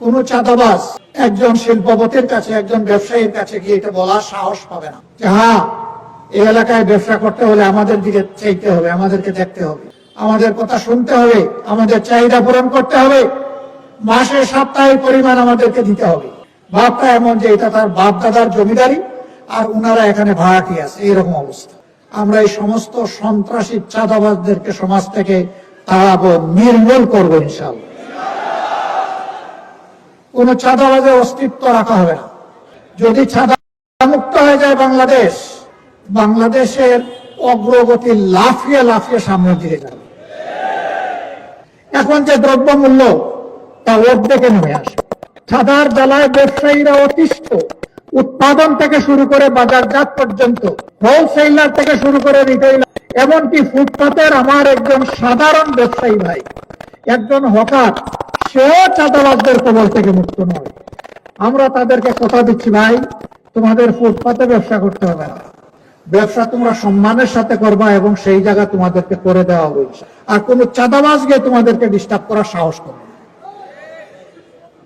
কোন চাঁদাবাজ একজন শিল্পপতির কাছে, একজন ব্যবসায়ীর কাছে গিয়ে এটা বলার সাহস পাবে না। যে হ্যাঁ এই এলাকায় ব্যবসা করতে হলে আমাদের দিকে চাইতে হবে, আমাদেরকে দেখতে হবে। আমাদের কথা শুনতে হবে, আমাদের চাহিদা পূরণ করতে হবে। মাসে সাপ্তাহিক পরিমাণ আমাদেরকে দিতে হবে। ভাবটা এমন যে এটা তার বাপ দাদার জমিদারি, আর উনারা এখানে ভাড়াটি আছে, এরকম অবস্থা। আমরা এই সমস্ত সন্ত্রাসী চাঁদাবাজদেরকে সমাজ থেকে তাড়াবো, নির্মূল করব ইনশাল্লাহ কোন চাঁদাবাজের অস্তিত্ব রাখা হবে না। যদি চাঁদা মুক্ত হয়ে যায় বাংলাদেশ, বাংলাদেশের অগ্রগতি লাফিয়ে লাফিয়ে সামনের দিকে যাবে। এখন যে দ্রব্য মূল্য তা অর্ধেকে নেমে আসে। ছাদার জ্বালায় ব্যবসায়ীরা অতিষ্ঠ। উৎপাদন থেকে শুরু করে বাজারজাত পর্যন্ত হোলসেলার থেকে শুরু করে রিটেইলার এমনকি ফুটপাতের আমার একজন সাধারণ ব্যবসায়ী ভাই, একজন হকার সেও চাঁদাবাজদের কবল থেকে মুক্ত নয়। আমরা তাদেরকে কথা দিচ্ছি, ভাই, তোমাদের ফুটপাতে ব্যবসা করতে হবে না। ব্যবসা তোমরা সম্মানের সাথে করবা এবং সেই জায়গা তোমাদেরকে করে দেওয়া হয়েছে আর কোনো চাঁদাবাজ গিয়ে তোমাদেরকে ডিস্টার্ব করার সাহস করবে।